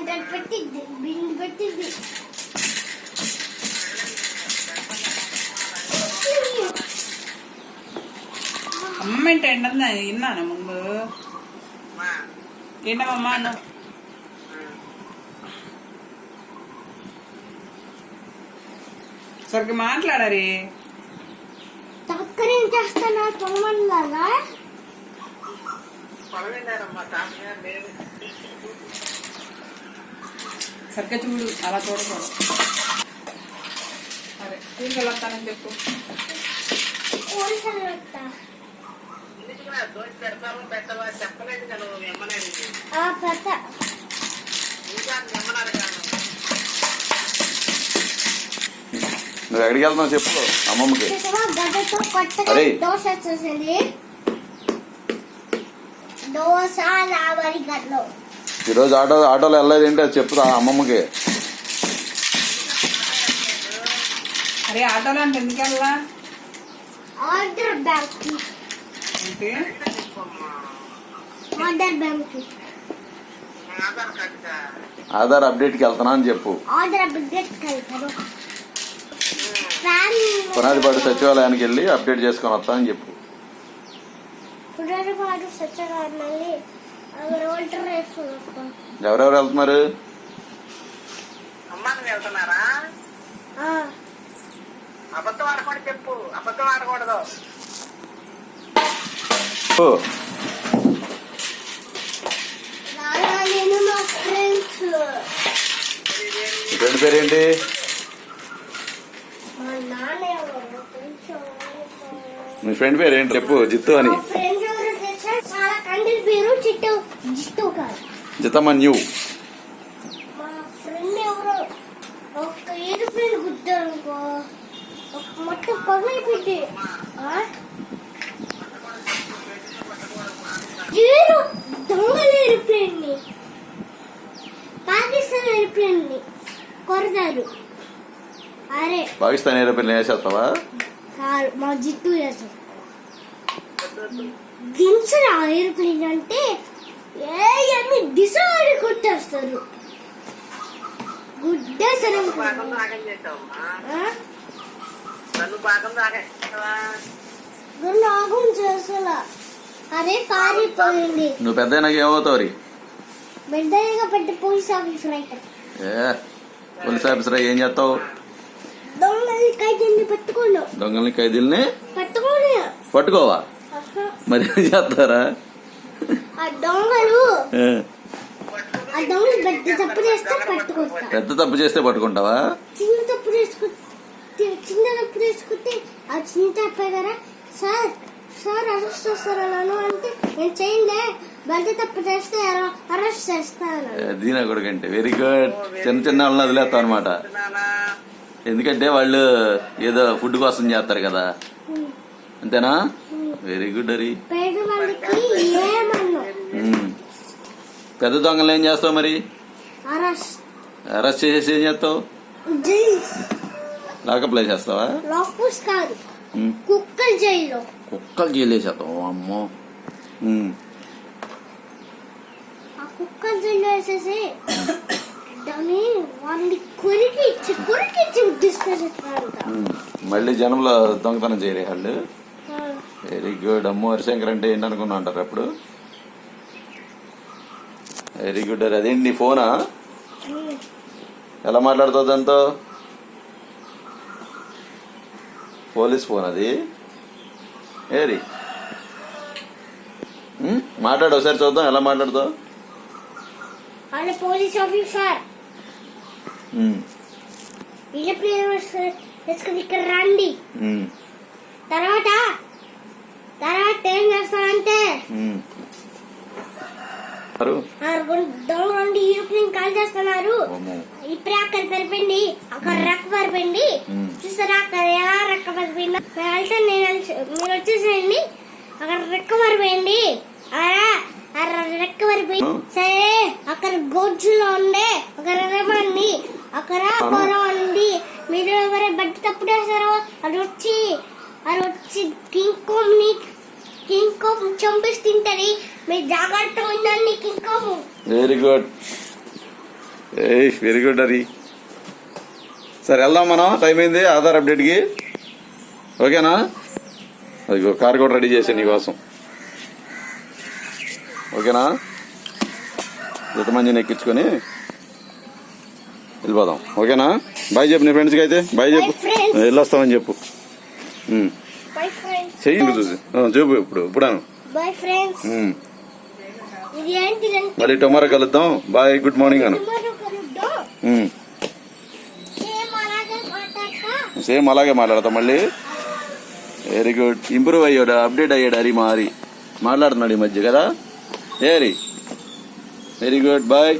అమ్మంటారు పెట్టిద్ది బిందు పెట్టిద్ది. అమ్మ ఏంటి ఏంటన్నా విన్నాను ముందు ఏంటమ్మా అన్న? సరిగ్గా మాట్లాడారి. తక్కరేం చేస్తానా పొలమల్లాగా సరిగ్గా చూడు అలా చూడకూడదు. అరే స్కూల్కి వెళ్ళొస్తానని చెప్పు. నువ్వు ఎక్కడికి వెళ్తున్నావు చెప్పు అమ్మమ్మకి. అరే. దోశ వచ్చేసింది. దోశ లావరి గడ్డలో. ఈరోజు ఆటో ఆటోలో వెళ్ళలేదు ఏంటి అది చెప్పుదా అమ్మమ్మకి. అరే ఆటోలో అంటే ఎందుకు వెళ్ళా ఆర్డర్ బ్యాంక్. ఏంటి? Order bank. ఆధార్ ఆధార్ అప్డేట్కి వెళ్తున్నా అని చెప్పు. ఆర్డర్ అప్డేట్ పునాదిపాడు సచివాలయానికి వెళ్ళి అప్డేట్ చేసుకొని వస్తా అని చెప్పు. సత్యనారాయణని ఎవరెవరు వెళ్తున్నారు? అబద్ధం ఆడకూడదు చెప్పు. అబద్ధం ఆడకూడదు. ఓ, నాన్న నేను మా ఫ్రెండ్స్ ఫ్రెండ్ పేరేంటి మా ఫ్రెండ్ పేరేంటి? చెప్పు జిత్తు అని. పేరు చిట్టు. జిట్టు కాదు జితమ్మ న్యూ మా ఫ్రెండ్ ఎవరో ఒక ఏరోప్లేన్ గుద్దారు అనుకో ఒక మొత్తం పగిలిపోయింది ఆ? ఏరో దొంగల ఏరోప్లేన్ని పాకిస్తాన్ ఏరోప్లేన్ వేసేస్తావా మా జిట్టు చేసాం దించరు ఏరోప్లేన్ అంటే ఏ అన్ని డిసైడ్ కొట్టేస్తారు భాగం దాగేస్తావా లాగం చేసలా. అరే కారిపోయింది నువ్వు పెద్ద ఏమవుతావు పెద్దగా పెద్ద పోలీస్ ఆఫీసర్ అయితే. ఏ పోలీస్ ఆఫీసర్ ఏం చేస్తావు? దొంగల్ని కైజల్ని పట్టుకోను. దొంగల్ని ఖైదీల్ని పట్టుకోను. పట్టుకోవా. మరి ఏం చేస్తారా ఆ దొంగలు ఏ, ఆ దొంగలు పెద్ద తప్పు చేస్తే పట్టుకుంటా. పెద్ద తప్పు చేస్తే పట్టుకుంటావా? చిన్న తప్పు చేసుకుంటే చిన్న తప్పు చేసుకుంటే ఆ చిన్న తప్పే కదా. సార్ సార్ అరెస్ట్ చేస్తారు అంటే నేను చేయలే పెద్ద తప్పు చేస్తే అరెస్ట్ చేస్తాను. దీనా కొడుకంటే. వెరీ గుడ్ చిన్న చిన్న వాళ్ళని వదిలేస్తావు అనమాట ఎందుకంటే వాళ్ళు ఏదో ఫుడ్ కోసం చేస్తారు కదా. అంతేనా? Very good Hari. పెద్ద దొంగలు ఏం చేస్తావు మరి? అరెస్ట్. చేసేసి ఏం చేస్తావు? జైలు. లాకప్లై చేస్తావా. కుక్కలు జైల్లో కుక్కలు జైలేసేస్తావు అమ్మో. ఉమ్. ఆ కుక్కలు జైల్లో వేసేసి దాన్ని వాళ్ళని కొరికి ఇచ్చి కొరికి ఇచ్చి ఉద్దిస్తారు ఉమ్. మళ్ళీ జనంలో దొంగతనం చేయలే వాళ్ళు? వెరీ గుడ్ అమ్మో హరిశంకర్ అంటే ఏంటి అనుకున్నా అంటారు అప్పుడు? వెరీ గుడ్ అదేంటి నీ ఫోనా? ఎలా మాట్లాడుతావు దాంతో పోలీస్ ఫోన్ అది? ఏరి? మాట్లాడు ఒకసారి చూద్దాం ఎలా మాట్లాడుతావు? Police officer. ఇక్కడ రండి. తర్వాత తర్వాత ఏం చేస్తారంటే దొంగ నుండి యూరోప్లేన్ కాల్ చేస్తున్నారు. ఇప్పుడే అక్కడ పరిపోయింది అక్కడ రెక్క పరిపోయింది మ్మ్. చూసారా అక్కడ ఎలా రెక్క పరిపోయిందో వెళ్తే నేను మీరు వచ్చేసేయండి అక్కడ రెక్క పరిపోయింది రెక్క. సరే అక్కడ గోడ్జులో ఉండే అక్కడ రమండి అక్కడ పొర ఉంది. మీరు ఎవరైనా బట్టి తప్పుడు వేసారో అది వచ్చి అది వచ్చి కింగ్ కోమ్ చంపేసి తింటది. మీరు జాగ్రత్తగా ఉండండి కింగ్ కోమ్ వెరీ గుడ్ ఏ వెరీ గుడ్ హరి సరే వెళ్దాం మనం. టైం అయింది ఆధార్ అప్డేట్కి ఓకేనా అదిగో కార్ కూడా రెడీ చేశాను నీకోసం ఓకేనా మందిని ఎక్కించుకొని వెళ్ళిపోదాం. ఓకేనా బాయ్ చెప్పు నీ ఫ్రెండ్స్కి అయితే. బాయ్ చెప్పు. వెళ్ళొస్తామని చెప్పు. ఉమ్. బై ఫ్రెండ్స్ చెయ్యి చూసి. ఆ, చెప్పు ఇప్పుడు ఇప్పుడాను. బై ఫ్రెండ్స్ ఉమ్. ఇది ఏంటిదంటే మళ్ళీ టుమారో కలుద్దాం. బాయ్ గుడ్ మార్నింగ్ అను. టుమారో కలుద్దాం? ఉమ్. సేమ్ అలాగే మాట్లాడతా. సేమ్ అలాగే మాట్లాడతాం మళ్ళీ. వెరీ గుడ్ ఇంప్రూవ్ అయ్యాడు? అప్డేట్ అయ్యాడు? హరి మా హరి మాట్లాడుతున్నాడు ఈ మధ్య కదా? ఏ హరి వెరీ గుడ్ బాయ్